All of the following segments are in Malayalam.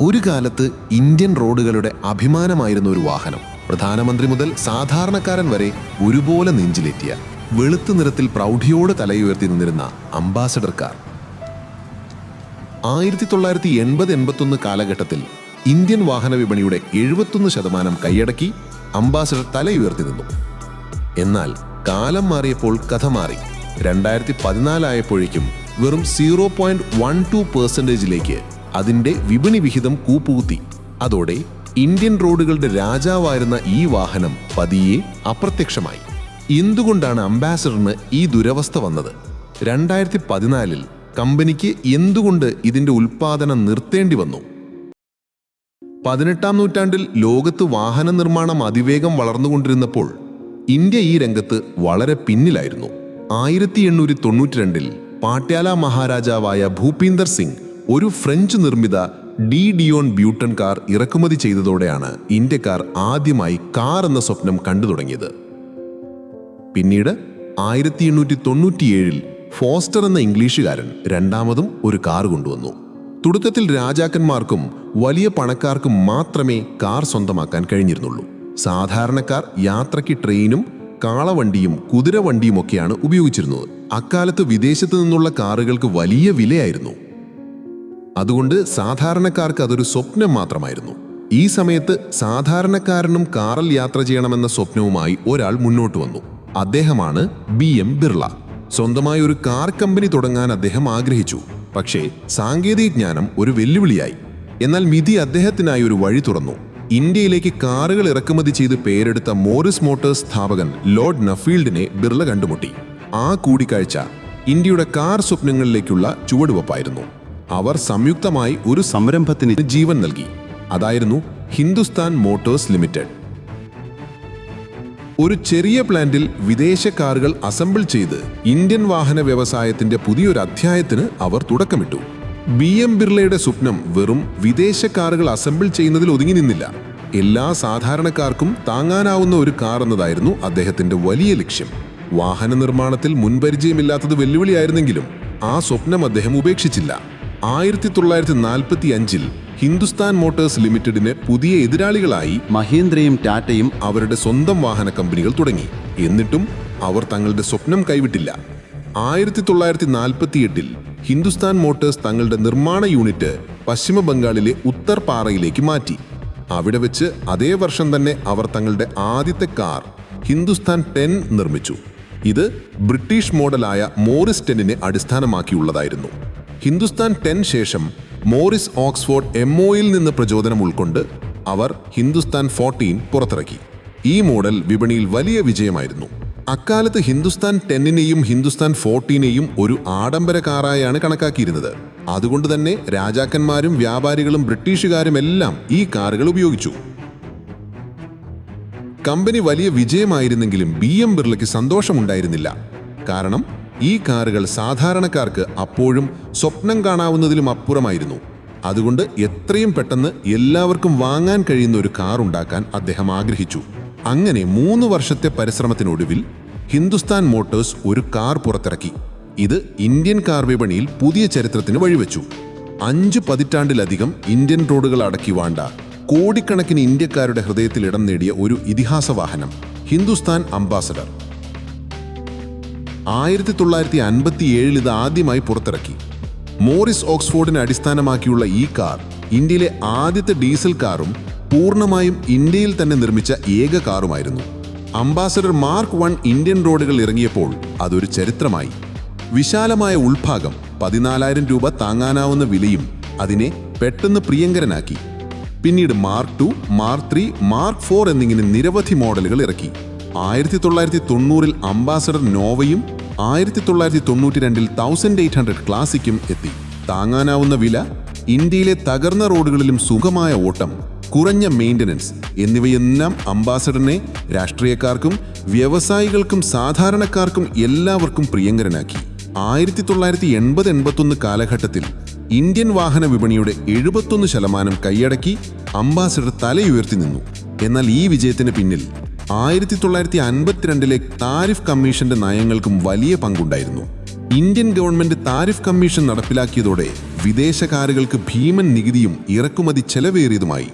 ഒരു കാലത്ത് ഇന്ത്യൻ റോഡുകളുടെ അഭിമാനമായിരുന്ന ഒരു വാഹനം. പ്രധാനമന്ത്രി മുതൽ സാധാരണക്കാരൻ വരെ ഒരുപോലെ നെഞ്ചിലേറ്റിയ വെളുത്ത നിറത്തിൽ പ്രൗഢിയോട് തലയുയർത്തി നിന്നിരുന്ന അംബാസഡർ കാർ ആയിരത്തി തൊള്ളായിരത്തി എൺപത് എൺപത്തൊന്ന് കാലഘട്ടത്തിൽ ഇന്ത്യൻ വാഹന വിപണിയുടെ എഴുപത്തൊന്ന് ശതമാനം കൈയടക്കി അംബാസഡർ തലയുയർത്തി നിന്നു. എന്നാൽ കാലം മാറിയപ്പോൾ കഥ മാറി. രണ്ടായിരത്തി പതിനാലായപ്പോഴേക്കും വെറും സീറോ പോയിന്റ് വൺ ടു പെർസെന്റേജിലേക്ക് അതിന്റെ വിപണി വിഹിതം കൂപ്പുകുത്തി. അതോടെ ഇന്ത്യൻ റോഡുകളുടെ രാജാവായിരുന്ന ഈ വാഹനം പതിയെ അപ്രത്യക്ഷമായി. എന്തുകൊണ്ടാണ് അംബാസഡറിന് ഈ ദുരവസ്ഥ വന്നത്? രണ്ടായിരത്തി പതിനാലിൽ കമ്പനിക്ക് എന്തുകൊണ്ട് ഇതിന്റെ ഉൽപ്പാദനം നിർത്തേണ്ടി വന്നു? പതിനെട്ടാം നൂറ്റാണ്ടിൽ ലോകത്ത് വാഹന നിർമ്മാണം അതിവേഗം വളർന്നുകൊണ്ടിരുന്നപ്പോൾ ഇന്ത്യ ഈ രംഗത്ത് വളരെ പിന്നിലായിരുന്നു. ആയിരത്തി എണ്ണൂറ്റി തൊണ്ണൂറ്റി രണ്ടിൽ പാട്യാല മഹാരാജാവായ ഭൂപീന്ദർ സിംഗ് ഒരു ഫ്രഞ്ച് നിർമ്മിത ഡി ഡിയോൺ ബ്യൂട്ടൺ കാർ ഇറക്കുമതി ചെയ്തതോടെയാണ് ഇന്ത്യക്കാർ ആദ്യമായി കാർ എന്ന സ്വപ്നം കണ്ടു തുടങ്ങിയത്. പിന്നീട് ആയിരത്തി എണ്ണൂറ്റി തൊണ്ണൂറ്റിയേഴിൽ ഫോസ്റ്റർ എന്ന ഇംഗ്ലീഷുകാരൻ രണ്ടാമതും ഒരു കാർ കൊണ്ടുവന്നു. തുടക്കത്തിൽ രാജാക്കന്മാർക്കും വലിയ പണക്കാർക്കും മാത്രമേ കാർ സ്വന്തമാക്കാൻ കഴിഞ്ഞിരുന്നുള്ളൂ. സാധാരണക്കാർ യാത്രയ്ക്ക് ട്രെയിനും കാളവണ്ടിയും കുതിരവണ്ടിയുമൊക്കെയാണ് ഉപയോഗിച്ചിരുന്നത്. അക്കാലത്ത് വിദേശത്തു നിന്നുള്ള കാറുകൾക്ക് വലിയ വിലയായിരുന്നു. അതുകൊണ്ട് സാധാരണക്കാർക്ക് അതൊരു സ്വപ്നം മാത്രമായിരുന്നു. ഈ സമയത്ത് സാധാരണക്കാരനും കാറിൽ യാത്ര ചെയ്യണമെന്ന സ്വപ്നവുമായി ഒരാൾ മുന്നോട്ട് വന്നു. അദ്ദേഹമാണ് ബി എം ബിർള. സ്വന്തമായി ഒരു കാർ കമ്പനി തുടങ്ങാൻ അദ്ദേഹം ആഗ്രഹിച്ചു. പക്ഷേ സാങ്കേതിക ജ്ഞാനം ഒരു വെല്ലുവിളിയായി. എന്നാൽ വിധി അദ്ദേഹത്തിനായി ഒരു വഴി തുറന്നു. ഇന്ത്യയിലേക്ക് കാറുകൾ ഇറക്കുമതി ചെയ്ത് പേരെടുത്ത മോറിസ് മോട്ടോഴ്സ് സ്ഥാപകൻ ലോർഡ് നഫീൽഡിനെ ബിർള കണ്ടുമുട്ടി. ആ കൂടിക്കാഴ്ച ഇന്ത്യയുടെ കാർ സ്വപ്നങ്ങളിലേക്കുള്ള ചുവടുവെപ്പായിരുന്നു. അവർ സംയുക്തമായി ഒരു സംരംഭത്തിന് ജീവൻ നൽകി. അതായിരുന്നു ഹിന്ദുസ്ഥാൻ മോട്ടോഴ്സ് ലിമിറ്റഡ്. ഒരു ചെറിയ പ്ലാന്റിൽ വിദേശ കാറുകൾ അസംബിൾ ചെയ്ത് ഇന്ത്യൻ വാഹന വ്യവസായത്തിന്റെ പുതിയൊരു അധ്യായത്തിന് അവർ തുടക്കമിട്ടു. ബി എം ബിർളയുടെ സ്വപ്നം വെറും വിദേശ കാറുകൾ അസംബിൾ ചെയ്യുന്നതിൽ ഒതുങ്ങി നിന്നില്ല. എല്ലാ സാധാരണക്കാർക്കും താങ്ങാനാവുന്ന ഒരു കാർ എന്നതായിരുന്നു അദ്ദേഹത്തിന്റെ വലിയ ലക്ഷ്യം. വാഹന നിർമ്മാണത്തിൽ മുൻപരിചയമില്ലാത്തത് വെല്ലുവിളിയായിരുന്നെങ്കിലും ആ സ്വപ്നം അദ്ദേഹം ഉപേക്ഷിച്ചില്ല. ആയിരത്തി തൊള്ളായിരത്തി നാൽപ്പത്തി അഞ്ചിൽ ഹിന്ദുസ്ഥാൻ മോട്ടോഴ്സ് ലിമിറ്റഡിന് പുതിയ എതിരാളികളായി മഹീന്ദ്രയും ടാറ്റയും അവരുടെ സ്വന്തം വാഹന കമ്പനികൾ തുടങ്ങി. എന്നിട്ടും അവർ തങ്ങളുടെ സ്വപ്നം കൈവിട്ടില്ല. ആയിരത്തി തൊള്ളായിരത്തി നാൽപ്പത്തിയെട്ടിൽ ഹിന്ദുസ്ഥാൻ മോട്ടോഴ്സ് തങ്ങളുടെ നിർമ്മാണ യൂണിറ്റ് പശ്ചിമ ബംഗാളിലെ ഉത്തർപാറയിലേക്ക് മാറ്റി. അവിടെ വെച്ച് അതേ വർഷം തന്നെ അവർ തങ്ങളുടെ ആദ്യത്തെ കാർ ഹിന്ദുസ്ഥാൻ ടെൻ നിർമ്മിച്ചു. ഇത് ബ്രിട്ടീഷ് മോഡലായ മോറിസ് ടെന്നിനെ അടിസ്ഥാനമാക്കിയുള്ളതായിരുന്നു. ഹിന്ദുസ്ഥാൻ ടെൻ ശേഷം മോറിസ് ഓക്സ്ഫോർഡ് എം ഒയിൽ നിന്ന് പ്രചോദനം ഉൾക്കൊണ്ട് അവർ ഹിന്ദുസ്ഥാൻ ഫോർട്ടീൻ പുറത്തിറക്കി. ഈ മോഡൽ വിപണിയിൽ വലിയ വിജയമായിരുന്നു. അക്കാലത്ത് ഹിന്ദുസ്ഥാൻ ടെന്നിനെയും ഹിന്ദുസ്ഥാൻ ഫോർട്ടീനെയും ഒരു ആഡംബര കാറായാണ് കണക്കാക്കിയിരുന്നത്. അതുകൊണ്ട് തന്നെ രാജാക്കന്മാരും വ്യാപാരികളും ബ്രിട്ടീഷുകാരും എല്ലാം ഈ കാറുകൾ ഉപയോഗിച്ചു. കമ്പനി വലിയ വിജയമായിരുന്നെങ്കിലും ബി എം ബിർളയ്ക്ക് സന്തോഷമുണ്ടായിരുന്നില്ല. കാരണം ഈ കാറുകൾ സാധാരണക്കാർക്ക് അപ്പോഴും സ്വപ്നം കാണാവുന്നതിലും അപ്പുറമായിരുന്നു. അതുകൊണ്ട് എത്രയും പെട്ടെന്ന് എല്ലാവർക്കും വാങ്ങാൻ കഴിയുന്ന ഒരു കാർ ഉണ്ടാക്കാൻ അദ്ദേഹം ആഗ്രഹിച്ചു. അങ്ങനെ മൂന്ന് വർഷത്തെ പരിശ്രമത്തിനൊടുവിൽ ഹിന്ദുസ്ഥാൻ മോട്ടോഴ്സ് ഒരു കാർ പുറത്തിറക്കി. ഇത് ഇന്ത്യൻ കാർ വിപണിയിൽ പുതിയ ചരിത്രത്തിന് വഴിവെച്ചു. അഞ്ച് പതിറ്റാണ്ടിലധികം ഇന്ത്യൻ റോഡുകൾ അടക്കി വാണ്ട കോടിക്കണക്കിന് ഇന്ത്യക്കാരുടെ ഹൃദയത്തിൽ ഇടം നേടിയ ഒരു ഇതിഹാസ വാഹനം ഹിന്ദുസ്ഥാൻ അംബാസഡർ. ആയിരത്തി തൊള്ളായിരത്തി അൻപത്തി ഏഴിൽ ഇത് ആദ്യമായി പുറത്തിറക്കി. മോറിസ് ഓക്സ്ഫോർഡിനെ അടിസ്ഥാനമാക്കിയുള്ള ഈ കാർ ഇന്ത്യയിലെ ആദ്യത്തെ ഡീസൽ കാറും പൂർണമായും ഇന്ത്യയിൽ തന്നെ നിർമ്മിച്ച ഏക കാറുമായിരുന്നു. അംബാസഡർ മാർക്ക് വൺ ഇന്ത്യൻ റോഡുകൾ ഇറങ്ങിയപ്പോൾ അതൊരു ചരിത്രമായി. വിശാലമായ ഉൾഭാഗം പതിനാലായിരം രൂപ താങ്ങാനാവുന്ന വിലയും അതിനെ പെട്ടെന്ന് പ്രിയങ്കരനാക്കി. പിന്നീട് Mark two Mark three Mark four എന്നിങ്ങനെ നിരവധി മോഡലുകൾ ഇറക്കി. ആയിരത്തി തൊള്ളായിരത്തി തൊണ്ണൂറിൽ അംബാസഡർ നോവയും ആയിരത്തി തൊള്ളായിരത്തി തൊണ്ണൂറ്റി രണ്ടിൽ തൗസൻഡ് എയ്റ്റ് ഹൺഡ്രഡ് ക്ലാസിക്കും എത്തി. താങ്ങാനാവുന്ന വില ഇന്ത്യയിലെ തകർന്ന റോഡുകളിലും സുഖമായ ഓട്ടം കുറഞ്ഞ മെയിന്റനൻസ് എന്നിവയെല്ലാം അംബാസഡറിനെ രാഷ്ട്രീയക്കാർക്കും വ്യവസായികൾക്കും സാധാരണക്കാർക്കും എല്ലാവർക്കും പ്രിയങ്കരനാക്കി. ആയിരത്തി തൊള്ളായിരത്തി എൺപത് എൺപത്തൊന്ന് കാലഘട്ടത്തിൽ ഇന്ത്യൻ വാഹന വിപണിയുടെ എഴുപത്തൊന്ന് ശതമാനം കൈയടക്കി അംബാസഡർ തലയുയർത്തി നിന്നു. എന്നാൽ ഈ വിജയത്തിന് പിന്നിൽ ആയിരത്തി തൊള്ളായിരത്തി അൻപത്തിരണ്ടിലെ താരിഫ് കമ്മീഷന്റെ നയങ്ങൾക്കും വലിയ പങ്കുണ്ടായിരുന്നു. ഇന്ത്യൻ ഗവൺമെന്റ് താരിഫ് കമ്മീഷൻ നടപ്പിലാക്കിയതോടെ വിദേശകാരുകൾക്ക് ഭീമൻ നികുതിയും ഇറക്കുമതി ചെലവേറിയതുമായി.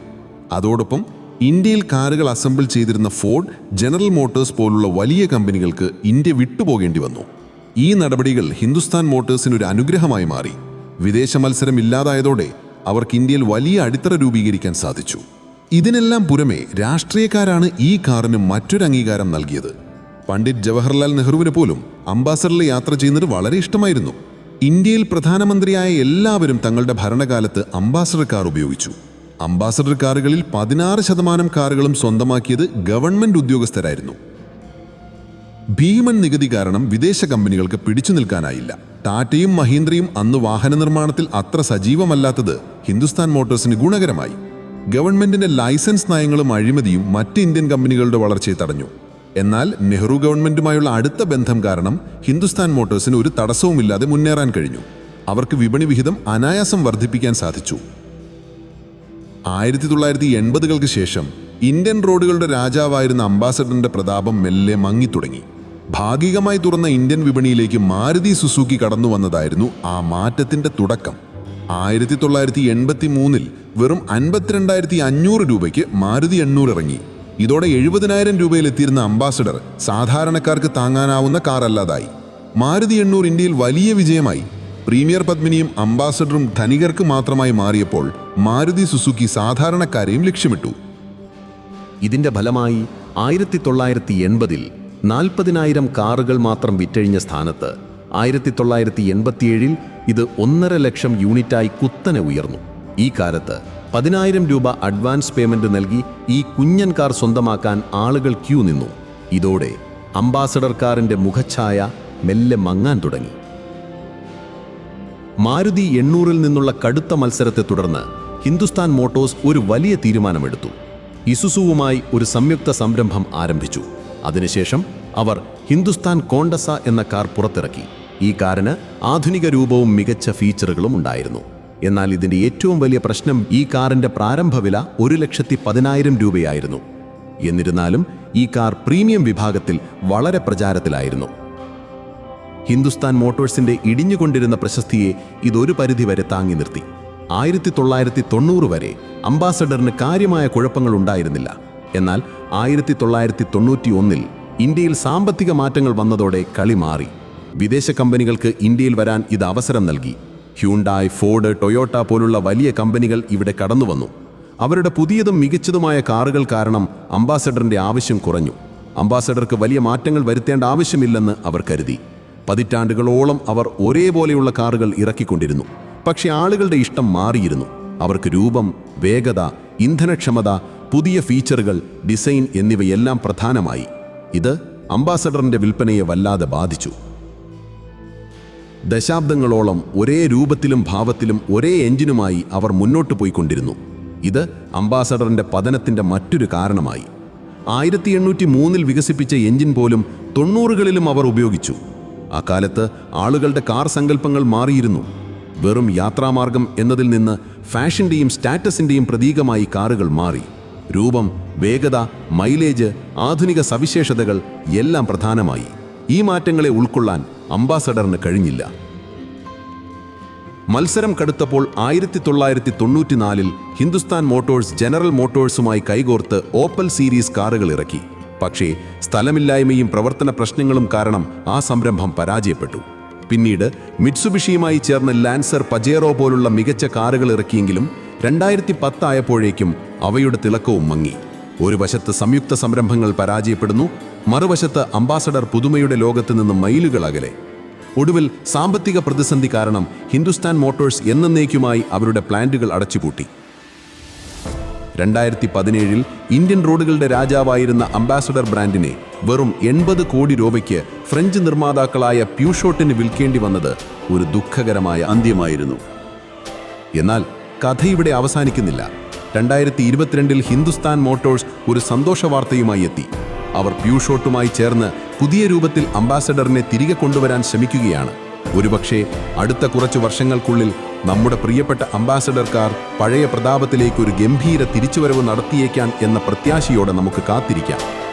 അതോടൊപ്പം ഇന്ത്യയിൽ കാറുകൾ അസംബിൾ ചെയ്തിരുന്ന ഫോർഡ് ജനറൽ മോട്ടോഴ്സ് പോലുള്ള വലിയ കമ്പനികൾക്ക് ഇന്ത്യ വിട്ടുപോകേണ്ടി വന്നു. ഈ നടപടികൾ ഹിന്ദുസ്ഥാൻ മോട്ടോഴ്സിന് ഒരു അനുഗ്രഹമായി മാറി. വിദേശ മത്സരം ഇല്ലാതായതോടെ അവർക്ക് ഇന്ത്യയിൽ വലിയ അടിത്തറ രൂപീകരിക്കാൻ സാധിച്ചു. ഇതിനെല്ലാം പുറമെ രാഷ്ട്രീയക്കാരാണ് ഈ കാറിന് മറ്റൊരു അംഗീകാരം നൽകിയത്. പണ്ഡിറ്റ് ജവഹർലാൽ നെഹ്റുവിന് പോലും അംബാസഡറിൽ യാത്ര ചെയ്യുന്നത് വളരെ ഇഷ്ടമായിരുന്നു. ഇന്ത്യയിൽ പ്രധാനമന്ത്രിയായ എല്ലാവരും തങ്ങളുടെ ഭരണകാലത്ത് അംബാസഡർ കാർ ഉപയോഗിച്ചു. അംബാസഡർ കാറുകളിൽ പതിനാറ് ശതമാനം കാറുകളും സ്വന്തമാക്കിയത് ഗവൺമെന്റ് ഉദ്യോഗസ്ഥരായിരുന്നു. ഭീമൻ നികുതി കാരണം വിദേശ കമ്പനികൾക്ക് പിടിച്ചു നിൽക്കാനായില്ല. ടാറ്റയും മഹീന്ദ്രയും അന്ന് വാഹന നിർമ്മാണത്തിൽ അത്ര സജീവമല്ലാത്തത് ഹിന്ദുസ്ഥാൻ മോട്ടോഴ്സിന് ഗുണകരമായി. ഗവൺമെന്റിന്റെ ലൈസൻസ് നയങ്ങളും അഴിമതിയും മറ്റ് ഇന്ത്യൻ കമ്പനികളുടെ വളർച്ചയെ തടഞ്ഞു. എന്നാൽ നെഹ്റു ഗവൺമെന്റുമായുള്ള അടുത്ത ബന്ധം കാരണം ഹിന്ദുസ്ഥാൻ മോട്ടോഴ്സിന് ഒരു തടസ്സവുമില്ലാതെ മുന്നേറാൻ കഴിഞ്ഞു. അവർക്ക് വിപണി വിഹിതം അനായാസം വർദ്ധിപ്പിക്കാൻ സാധിച്ചു. ആയിരത്തി തൊള്ളായിരത്തി എൺപതുകൾക്ക് ശേഷം ഇന്ത്യൻ റോഡുകളുടെ രാജാവായിരുന്ന അംബാസഡറിന്റെ പ്രതാപം മെല്ലെ മങ്ങിത്തുടങ്ങി. ഭാഗികമായി തുറന്ന ഇന്ത്യൻ വിപണിയിലേക്ക് മാരുതി സുസുക്കി കടന്നു വന്നതായിരുന്നു ആ മാറ്റത്തിന്റെ തുടക്കം. ആയിരത്തി തൊള്ളായിരത്തി എൺപത്തി മൂന്നിൽ വെറും അൻപത്തിരണ്ടായിരത്തി അഞ്ഞൂറ് രൂപയ്ക്ക് മാരുതി എണ്ണൂറ് ഇറങ്ങി. ഇതോടെ എഴുപതിനായിരം രൂപയിലെത്തിയിരുന്ന അംബാസഡർ സാധാരണക്കാർക്ക് താങ്ങാനാവുന്ന കാറല്ലാതായി. മാരുതി എണ്ണൂർ ഇന്ത്യയിൽ വലിയ വിജയമായി. പ്രീമിയർ പത്മിനിയും അംബാസഡറും ധനികർക്ക് മാത്രമായി മാറിയപ്പോൾ മാരുതി സുസുക്കി സാധാരണക്കാരെയും ലക്ഷ്യമിട്ടു. ഇതിന്റെ ഫലമായി ആയിരത്തി തൊള്ളായിരത്തി എൺപതിൽ നാൽപ്പതിനായിരം കാറുകൾ മാത്രം വിറ്റഴിഞ്ഞ സ്ഥാനത്ത് ആയിരത്തി തൊള്ളായിരത്തി എൺപത്തിയേഴിൽ ഇത് ഒന്നര ലക്ഷം യൂണിറ്റായി കുത്തനെ ഉയർന്നു. ഈ കാലത്ത് പതിനായിരം രൂപ അഡ്വാൻസ് പേയ്മെന്റ് നൽകി ഈ കുഞ്ഞൻ കാർ സ്വന്തമാക്കാൻ ആളുകൾ ക്യൂ നിന്നു. ഇതോടെ അംബാസഡർ കാറിന്റെ മുഖഛായ മെല്ലെ മങ്ങാൻ തുടങ്ങി. മാരുതി എണ്ണൂറിൽ നിന്നുള്ള കടുത്ത മത്സരത്തെ തുടർന്ന് ഹിന്ദുസ്ഥാൻ മോട്ടോഴ്സ് ഒരു വലിയ തീരുമാനമെടുത്തു. ഇസുസുവുമായി ഒരു സംയുക്ത സംരംഭം ആരംഭിച്ചു. അതിനുശേഷം അവർ ഹിന്ദുസ്ഥാൻ കോണ്ടസ എന്ന കാർ പുറത്തിറക്കി. ഈ കാറിന് ആധുനിക രൂപവും മികച്ച ഫീച്ചറുകളും ഉണ്ടായിരുന്നു. എന്നാൽ ഇതിന്റെ ഏറ്റവും വലിയ പ്രശ്നം ഈ കാറിന്റെ പ്രാരംഭ വില ഒരു ലക്ഷത്തി പതിനായിരം രൂപയായിരുന്നു. എന്നിരുന്നാലും ഈ കാർ പ്രീമിയം വിഭാഗത്തിൽ വളരെ പ്രചാരത്തിലായിരുന്നു. ഹിന്ദുസ്ഥാൻ മോട്ടോഴ്സിന്റെ ഇടിഞ്ഞുകൊണ്ടിരുന്ന പ്രശസ്തിയെ ഇതൊരു പരിധിവരെ താങ്ങി നിർത്തി. ആയിരത്തി തൊള്ളായിരത്തി തൊണ്ണൂറ് വരെ അംബാസഡറിന് കാര്യമായ കുഴപ്പങ്ങൾ ഉണ്ടായിരുന്നില്ല. എന്നാൽ ആയിരത്തി തൊള്ളായിരത്തി തൊണ്ണൂറ്റി ഒന്നിൽ ഇന്ത്യയിൽ സാമ്പത്തിക മാറ്റങ്ങൾ വന്നതോടെ കളി മാറി. വിദേശ കമ്പനികൾക്ക് ഇന്ത്യയിൽ വരാൻ ഇത് അവസരം നൽകി. ഹ്യൂണ്ടായ് ഫോർഡ് ടൊയോട്ട പോലുള്ള വലിയ കമ്പനികൾ ഇവിടെ കടന്നുവന്നു അവരുടെ പുതിയതും മികച്ചതുമായ കാറുകൾ കാരണം അംബാസഡറിന്റെ ആവശ്യം കുറഞ്ഞു. അംബാസഡർക്ക് വലിയ മാറ്റങ്ങൾ വരുത്തേണ്ട ആവശ്യമില്ലെന്ന് അവർ കരുതി. പതിറ്റാണ്ടുകളോളം അവർ ഒരേപോലെയുള്ള കാറുകൾ ഇറക്കിക്കൊണ്ടിരുന്നു. പക്ഷേ ആളുകളുടെ ഇഷ്ടം മാറിയിരുന്നു. അവർക്ക് രൂപം വേഗത ഇന്ധനക്ഷമത പുതിയ ഫീച്ചറുകൾ ഡിസൈൻ എന്നിവയെല്ലാം പ്രധാനമായി. ഇത് അംബാസഡറിന്റെ വിൽപ്പനയെ വല്ലാതെ ബാധിച്ചു. ദശാബ്ദങ്ങളോളം ഒരേ രൂപത്തിലും ഭാവത്തിലും ഒരേ എഞ്ചിനുമായി അവർ മുന്നോട്ട് പോയിക്കൊണ്ടിരുന്നു. ഇത് അംബാസഡറിന്റെ പതനത്തിന്റെ മറ്റൊരു കാരണമായി. ആയിരത്തി എണ്ണൂറ്റി മൂന്നിൽ വികസിപ്പിച്ച എഞ്ചിൻ പോലും തൊണ്ണൂറുകളിലും അവർ ഉപയോഗിച്ചു. അക്കാലത്ത് ആളുകളുടെ കാർ സങ്കല്പങ്ങൾ മാറിയിരുന്നു. വെറും യാത്രാമാർഗം എന്നതിൽ നിന്ന് ഫാഷന്റെയും സ്റ്റാറ്റസിന്റെയും പ്രതീകമായി കാറുകൾ മാറി. രൂപം വേഗത മൈലേജ് ആധുനിക സവിശേഷതകൾ എല്ലാം പ്രധാനമായി. ഈ മാറ്റങ്ങളെ ഉൾക്കൊള്ളാൻ അംബാസഡറിന് കഴിഞ്ഞില്ല. മത്സരം കടുത്തപ്പോൾ ആയിരത്തി തൊള്ളായിരത്തി തൊണ്ണൂറ്റിനാലിൽ ഹിന്ദുസ്ഥാൻ മോട്ടോഴ്സ് ജനറൽ മോട്ടോഴ്സുമായി കൈകോർത്ത് ഓപ്പൽ സീരീസ് കാറുകൾ ഇറക്കി. പക്ഷേ സ്ഥലമില്ലായ്മയും പ്രവർത്തന പ്രശ്നങ്ങളും കാരണം ആ സംരംഭം പരാജയപ്പെട്ടു. പിന്നീട് മിറ്റ്സുബിഷിയുമായി ചേർന്ന് ലാൻസർ പജേറോ പോലുള്ള മികച്ച കാറുകൾ ഇറക്കിയെങ്കിലും രണ്ടായിരത്തി പത്തായപ്പോഴേക്കും അവയുടെ തിളക്കവും മങ്ങി. ഒരു വശത്ത് സംയുക്ത സംരംഭങ്ങൾ പരാജയപ്പെടുന്നു മറുവശത്ത് അംബാസഡർ പുതുമയുടെ ലോകത്ത് നിന്ന് മൈലുകൾ അകലെ ഒടുവിൽ സാമ്പത്തിക പ്രതിസന്ധി കാരണം ഹിന്ദുസ്ഥാൻ മോട്ടോഴ്സ് എന്നേക്കുമായി അവരുടെ പ്ലാന്റുകൾ അടച്ചുപൂട്ടി. രണ്ടായിരത്തി പതിനേഴിൽ ഇന്ത്യൻ റോഡുകളുടെ രാജാവായിരുന്ന അംബാസഡർ ബ്രാൻഡിനെ വെറും എൺപത് കോടി രൂപയ്ക്ക് ഫ്രഞ്ച് നിർമ്മാതാക്കളായ പ്യൂഷോട്ടിന് വിൽക്കേണ്ടി വന്നത് ഒരു ദുഃഖകരമായ അന്ത്യമായിരുന്നു. എന്നാൽ കഥ ഇവിടെ അവസാനിക്കുന്നില്ല. രണ്ടായിരത്തി ഇരുപത്തിരണ്ടിൽ ഹിന്ദുസ്ഥാൻ മോട്ടോഴ്സ് ഒരു സന്തോഷ വാർത്തയുമായി എത്തി. അവർ പ്യൂഷോട്ടുമായി ചേർന്ന് പുതിയ രൂപത്തിൽ അംബാസഡറിനെ തിരികെ കൊണ്ടുവരാൻ ശ്രമിക്കുകയാണ്. ഒരുപക്ഷെ അടുത്ത കുറച്ചു വർഷങ്ങൾക്കുള്ളിൽ നമ്മുടെ പ്രിയപ്പെട്ട അംബാസഡർക്കാർ പഴയ പ്രതാപത്തിലേക്ക് ഒരു ഗംഭീര തിരിച്ചുവരവ് നടത്തിയേക്കാൻ എന്ന പ്രത്യാശയോടെ നമുക്ക് കാത്തിരിക്കാം.